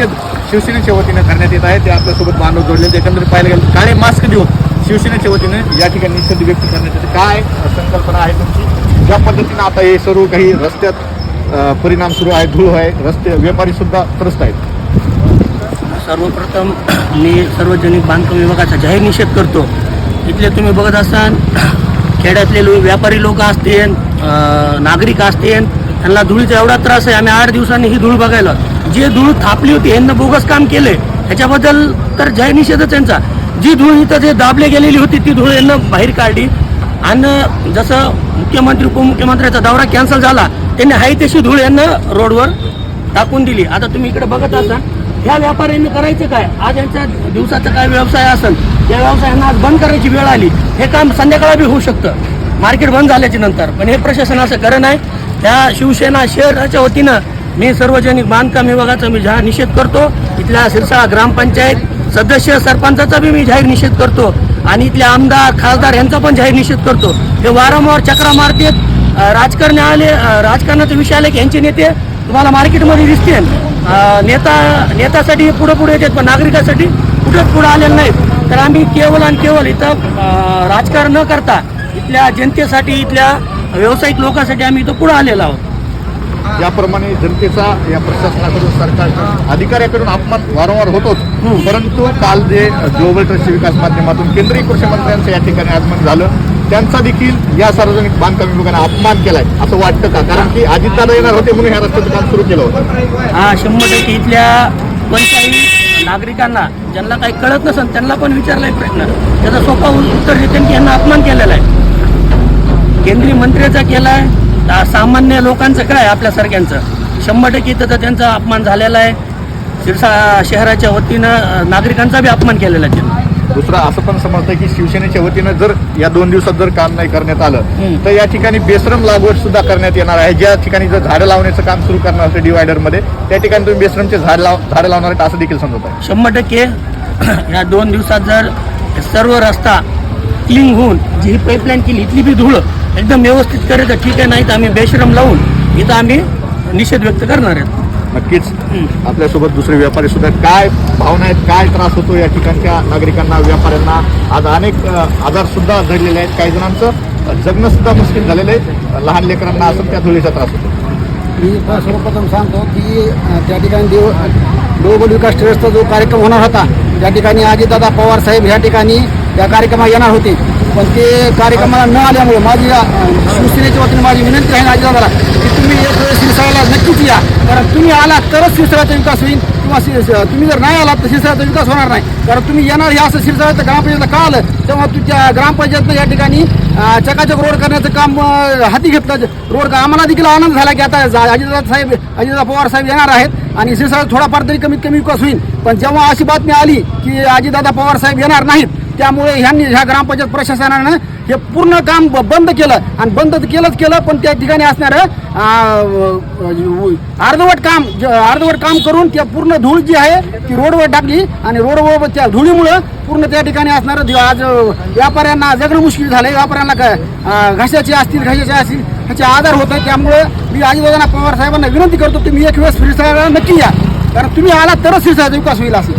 निषेध शिवसेनेच्या वतीनं करण्यात येत आहे. ते आपल्यासोबत मानव जोडले एकंदरीत पाहायला गेलं काळे मास्क देऊन शिवसेनेच्या वतीनं या ठिकाणी निषेध व्यक्त करण्यात येते काय संकल्पना आहे तुमची? ज्या पद्धतीनं आता हे सर्व काही रस्त्यात परिणाम सुरू आहे धूळ आहे रस्ते व्यापारी सुद्धा त्रस्त आहेत. सर्वप्रथम मी सार्वजनिक बांधकाम विभागाचा जाहीर निषेध करतो. इथले तुम्ही बघत असाल खेड्यातले लो व्यापारी लोक असतील नागरिक असतील त्यांना धुळीचा एवढा त्रास आहे. आम्ही आठ दिवसांनी ही धूळ बघायला जे धूळ थापली होती यांना बोगस काम केले ह्याच्याबद्दल तर जय निषेधच यांचा जी धूळ इथं जे दाबले गेलेली होती ती धूळ यांना बाहेर काढली. आणि जसं मुख्यमंत्री उपमुख्यमंत्र्याचा दौरा कॅन्सल झाला त्यांनी हाय तशी धूळ यांना रोडवर टाकून दिली. आता तुम्ही इकडे बघत असाल ह्या व्यापाऱ्यांनी करायचं काय? आज यांच्या दिवसाचा काय व्यवसाय असेल त्या व्यवसायांना आज बंद करायची वेळ आली. हे काम संध्याकाळी बी होऊ शकतं. मार्केट बंद झाल्याच्यानंतर. पण हे प्रशासन असं करत नाही. त्या शिवसेना शहराच्या वतीनं मी सार्वजनिक बांधकाम विभागाचा मी जाहीर निषेध करतो. इथल्या सिरसा ग्रामपंचायत सदस्य सरपंचाचा बी मी जाहीर निषेध करतो. आणि इथले आमदार खासदार यांचा पण जाहीर निषेध करतो. हे वारंवार चक्रा मारतेत. अं, आले अं, विषय आले की यांचे नेते तुम्हाला मार्केटमध्ये दिसते नेता नेत्यासाठी पुढे पुढे येतात पण नागरिकासाठी कुठेच पुढे आलेले नाहीत. तर आम्ही केवळ आणि केवळ इथं राजकारण न करता इथल्या जनतेसाठी इथल्या व्यावसायिक लोकांसाठी आम्ही इथं पुढे आलेलो आहोत. याप्रमाणे जनतेचा या प्रशासनाकडून सरकारकडून अधिकाऱ्याकडून अपमान वारंवार होतोच. परंतु काल जे ग्लोबल ट्रस्टच्या विकास माध्यमातून केंद्रीय कृषी मंत्र्यांचं या ठिकाणी आगमन झालं त्यांचा देखील या सार्वजनिक बांधकाम विभागाने अपमान केलाय असं वाटतं का? कारण की अजितदादा येणार होते म्हणून ह्या रस्त्याचं काम सुरू केलं होतं. हा शंभर टक्के इथल्या कोणत्याही नागरिकांना ज्यांना काही कळत नसेल त्यांना पण विचारलाय प्रश्न. त्याचा सोपा उत्तर देते की यांना अपमान केलेला आहे. केंद्रीय मंत्र्याचा केलाय सामान्य लोकांचं काय आपल्यासारख्यांचं शंभर टक्के इथं तर त्यांचा अपमान झालेला आहे. सिरसा शहराच्या वतीनं नागरिकांचा बी अपमान केलेला आहे त्यांनी. दुसरं असं पण समजतं की शिवसेनेच्या वतीनं जर या दोन दिवसात जर काम नाही करण्यात आलं. तर या ठिकाणी बेश्रम लागवड सुद्धा करण्यात येणार आहे. ज्या ठिकाणी जर झाडं लावण्याचं काम सुरू करणार असेल डिवायडरमध्ये त्या ठिकाणी तुम्ही बेश्रमचे झाड लाव झाडं लावणार असं देखील समजत आहे शंभर टक्के. या दोन दिवसात जर सर्व रस्ता क्लीन होऊन जी ही पाईपलाईन केली इथली बी धूळ एकदम व्यवस्थित करायचं. ठीक आहे नाही तर आम्ही बेश्रम लावून इथं आम्ही निषेध व्यक्त करणार आहेत. नक्कीच. आपल्यासोबत दुसरे व्यापारी सुद्धा. काय भावना आहेत? काय त्रास होतो या ठिकाणच्या नागरिकांना व्यापाऱ्यांना? आज अनेक आजार सुद्धा घडलेले आहेत काही जणांचं. जगणं सुद्धा मुश्किल झालेलं आहे. लहान लेकरांना असं त्या धुळीचा त्रास होतो. मी सर्वप्रथम सांगतो की त्या ठिकाणी देव ग्लोबल विकास ट्रस्टचा जो कार्यक्रम होणार होता त्या ठिकाणी अजितदादा पवार साहेब ह्या ठिकाणी त्या कार्यक्रमात येणार होते. पण ते कार्यक्रमाला न आल्यामुळे माझी शिवसेनेच्या वतीने माझी विनंती आहे अजितदादाला की तुम्ही एक वेळेस शिवसेनेला नक्कीच या. कारण तुम्ही आलात तरच शिरसाळ्याचा विकास होईल. किंवा तुम्ही जर नाही आलात तर शिरसाळ्याचा विकास होणार नाही. कारण तुम्ही येणार हे असं शिरसाळ्याचं ग्रामपंचायतला का आलं? तेव्हा तुमच्या ग्रामपंचायतनं या ठिकाणी चकाचक रोड करण्याचं काम हाती घेतलं. रोड का आम्हाला देखील आनंद झाला की आता अजितदा साहेब अजितदा पवार साहेब येणार आहेत आणि शिरसाळ थोडाफार तरी कमीत कमी विकास होईल. पण जेव्हा अशी बातमी आली की अजितदादा पवार साहेब येणार नाहीत त्यामुळे ह्यांनी ह्या ग्रामपंचायत प्रशासनानं हे पूर्ण काम ब- बंद केलं. आणि बंद तर केलंच केलं पण त्या ठिकाणी असणारं अर्धवट काम ज- अर्धवट काम करून त्या पूर्ण धूळ जी आहे ती रोडवर टाकली. आणि रोडवर त्या धुळीमुळं पूर्ण त्या ठिकाणी असणारं आज व्यापाऱ्यांना जगणं मुश्किल झालंय. व्यापाऱ्यांना काय घशाचे असतील घशाचे असतील ह्याचे आजार होत आहेत. त्यामुळे मी अजितदादा पवार साहेबांना विनंती करतो तुम्ही एक वेळेस श्रीसाहेबांना नक्की या. कारण तुम्ही आला तरच श्रीसाहेब विकास होईल असं.